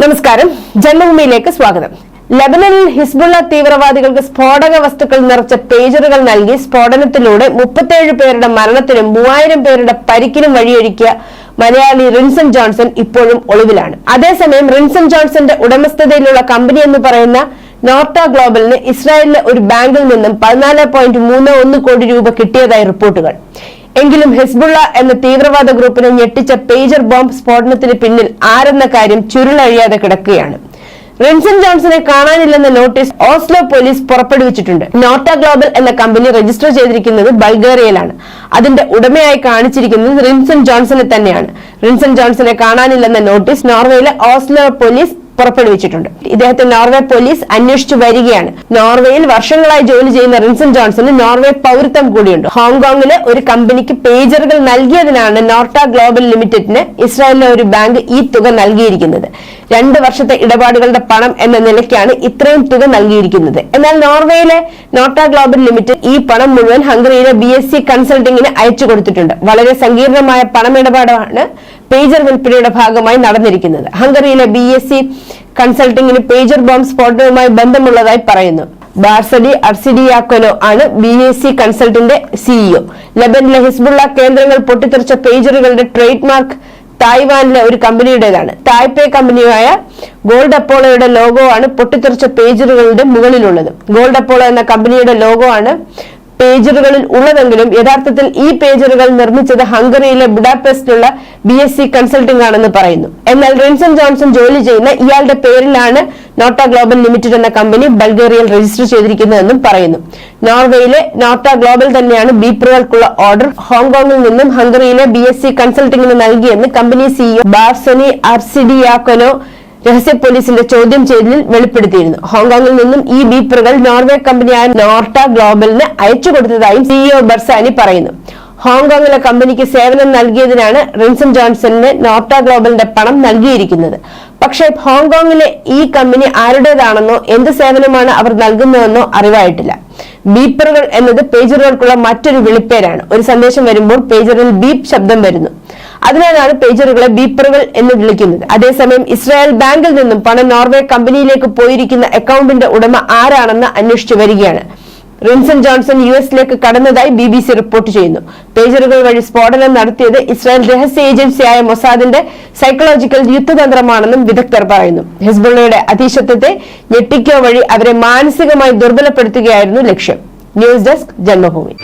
നമസ്കാരം. ജന്മഭൂമിയിലേക്ക് സ്വാഗതം. ലബനനിൽ ഹിസ്ബുള്ള തീവ്രവാദികൾക്ക് സ്ഫോടക വസ്തുക്കൾ നിറച്ച പേജറുകൾ നൽകി സ്ഫോടനത്തിലൂടെ മുപ്പത്തേഴ് പേരുടെ മരണത്തിനും മൂവായിരം പേരുടെ പരിക്കിനും വഴിയൊരുക്കിയ മലയാളി റിൻസൺ ജോൺസൺ ഇപ്പോഴും ഒളിവിലാണ്. അതേസമയം റിൻസൺ ജോൺസന്റെ ഉടമസ്ഥതയിലുള്ള കമ്പനി എന്ന് പറയുന്ന നോർട്ട ഗ്ലോബലിന് ഇസ്രായേലിലെ ഒരു ബാങ്കിൽ നിന്നും പതിനാല് പോയിന്റ് മൂന്ന് ഒന്ന് കോടി രൂപ കിട്ടിയതായി റിപ്പോർട്ടുകൾ. എങ്കിലും ഹിസ്ബുള്ള എന്ന തീവ്രവാദ ഗ്രൂപ്പിനെ ഞെട്ടിച്ച പേജർ ബോംബ് സ്ഫോടനത്തിന് പിന്നിൽ ആരെന്ന കാര്യം ചുരുളഴിയാതെ കിടക്കുകയാണ്. റിൻസൺ ജോൺസനെ കാണാനില്ലെന്ന നോട്ടീസ് ഓസ്ലോ പോലീസ് പുറപ്പെടുവിച്ചിട്ടുണ്ട്. നോട്ട ഗ്ലോബൽ എന്ന കമ്പനി രജിസ്റ്റർ ചെയ്തിരിക്കുന്നത് ബൾഗേറിയയിലാണ്. അതിന്റെ ഉടമയായി കാണിച്ചിരിക്കുന്നത് റിൻസൺ ജോൺസനെ തന്നെയാണ്. റിൻസൺ ജോൺസനെ കാണാനില്ലെന്ന നോട്ടീസ് നോർവേയിലെ ഓസ്ലോ പോലീസ് പുറപ്പെടുവിച്ചിട്ടുണ്ട്. ഇദ്ദേഹത്തെ നോർവേ പോലീസ് അന്വേഷിച്ചു വരികയാണ്. നോർവേയിൽ വർഷങ്ങളായി ജോലി ചെയ്യുന്ന റിൻസൺ ജോൺസന് നോർവേ പൗരത്വം കൂടിയുണ്ട്. ഹോങ്കോങ്ങിലെ ഒരു കമ്പനിക്ക് പേജറുകൾ നൽകിയതിനാണ് നോർട്ട ഗ്ലോബൽ ലിമിറ്റഡിന് ഇസ്രായേലിലെ ഒരു ബാങ്ക് ഈ തുക നൽകിയിരിക്കുന്നത്. രണ്ട് വർഷത്തെ ഇടപാടുകളുടെ പണം എന്ന നിലയ്ക്കാണ് ഇത്രയും തുക നൽകിയിരിക്കുന്നത്. എന്നാൽ നോർവേയിലെ നോട്ട ഗ്ലോബൽ ലിമിറ്റഡ് ഈ പണം മുഴുവൻ ഹംഗറിയിലെ ബി എസ് സി കൺസൾട്ടിങ്ങിന് അയച്ചു കൊടുത്തിട്ടുണ്ട്. വളരെ സങ്കീർണമായ പണമിടപാടാണ് പേജർ വിൽപ്പനയുടെ ഭാഗമായി നടന്നിരിക്കുന്നത്. ഹംഗറിയിലെ ബി എസ് സി കൺസൾട്ടിംഗിന് പേജർ ബോംബ് സ്ഫോടനവുമായി ബന്ധമുള്ളതായി പറയുന്നു. ബാർസഡി അർസിഡിയാക്കോനോ ആണ് ബി എസ് സി കൺസൾട്ടിന്റെ സിഇഒ ലബനിലെ ഹിസ്ബുള്ള കേന്ദ്രങ്ങൾ പൊട്ടിത്തെറിച്ച പേജറുകളുടെ ട്രേഡ് മാർക്ക് തായ്വാനിലെ ഒരു കമ്പനിയുടേതാണ്. തായ്പേ കമ്പനിയായ ഗോൾഡ് അപ്പോളോയുടെ ലോഗോ ആണ് പൊട്ടിത്തെറിച്ച പേജറുകളുടെ മുകളിലുള്ളത്. ഗോൾഡ് അപ്പോളോ എന്ന കമ്പനിയുടെ ലോഗോ ആണ് പേജറുകളിൽ ഉള്ളതെങ്കിലും യഥാർത്ഥത്തിൽ ഈ പേജറുകൾ നിർമ്മിച്ചത് ഹംഗറിയിലെ ബുഡാപെസ്റ്റിലുള്ള ബി എസ് സി കൺസൾട്ടിംഗ് ആണെന്ന് പറയുന്നു. എന്നാൽ റിൻസൺ ജോൺസൺ ജോലി ചെയ്യുന്ന ഇയാളുടെ പേരിലാണ് നോട്ട ഗ്ലോബൽ ലിമിറ്റഡ് എന്ന കമ്പനി ബൾഗേറിയയിൽ രജിസ്റ്റർ ചെയ്തിരിക്കുന്നതെന്നും പറയുന്നു. നോർവേയിലെ നോട്ട ഗ്ലോബൽ തന്നെയാണ് ബീപ്പറുകൾക്കുള്ള ഓർഡർ ഹോങ്കോങ്ങിൽ നിന്നും ഹംഗറിയിലെ ബി എസ് സി കൺസൾട്ടിംഗിന് നൽകിയെന്ന് കമ്പനി സിഇഒ ബാർസനി അർസിഡിയാക്കനോ രഹസ്യ പോലീസിന്റെ ചോദ്യം ചെയ്യലിൽ വെളിപ്പെടുത്തിയിരുന്നു. ഹോങ്കോങ്ങിൽ നിന്നും ഈ ബീപ്പറുകൾ നോർവേ കമ്പനിയായ നോർട്ട ഗ്ലോബലിന് അയച്ചു കൊടുത്തതായും സിഇഒ ബർസാനി പറയുന്നു. ഹോങ്കോങ്ങിലെ കമ്പനിക്ക് സേവനം നൽകിയതിനാണ് റിൻസൺ ജോൺസണിന് നോർട്ട ഗ്ലോബലിന്റെ പണം നൽകിയിരിക്കുന്നത്. പക്ഷേ ഹോങ്കോങ്ങിലെ ഈ കമ്പനി ആരുടേതാണെന്നോ എന്ത് സേവനമാണ് അവർ നൽകുന്നതെന്നോ അറിവായിട്ടില്ല. ബീപ്പറുകൾ എന്നത് പേജറുകൾക്കുള്ള മറ്റൊരു വിളിപ്പേരാണ്. ഒരു സന്ദേശം വരുമ്പോൾ പേജറിൽ ബീപ്പ് ശബ്ദം വരുന്നു. അതിനാലാണ് പേജറുകളെ ബീപ്പറുകൾ എന്ന് വിളിക്കുന്നത്. അതേസമയം ഇസ്രായേൽ ബാങ്കിൽ നിന്നും പണം നോർവേ കമ്പനിയിലേക്ക് പോയിരിക്കുന്ന അക്കൗണ്ടിന്റെ ഉടമ ആരാണെന്ന് അന്വേഷിച്ചു വരികയാണ്. റിൻസൺ ജോൺസൺ യു എസിലേക്ക് കടന്നതായി ബി ബി സി റിപ്പോർട്ട് ചെയ്യുന്നു. പേജറുകൾ വഴി സ്ഫോടനം നടത്തിയത് ഇസ്രായേൽ രഹസ്യ ഏജൻസിയായ മൊസാദിന്റെ സൈക്കോളജിക്കൽ യുദ്ധതന്ത്രമാണെന്നും വിദഗ്ധർ പറയുന്നു. ഹിസ്ബുള്ളയുടെ അധീശത്വത്തെ ഞെട്ടിക്കോ വഴി അവരെ മാനസികമായി ദുർബലപ്പെടുത്തുകയായിരുന്നു ലക്ഷ്യം. News desk Janmabhumi.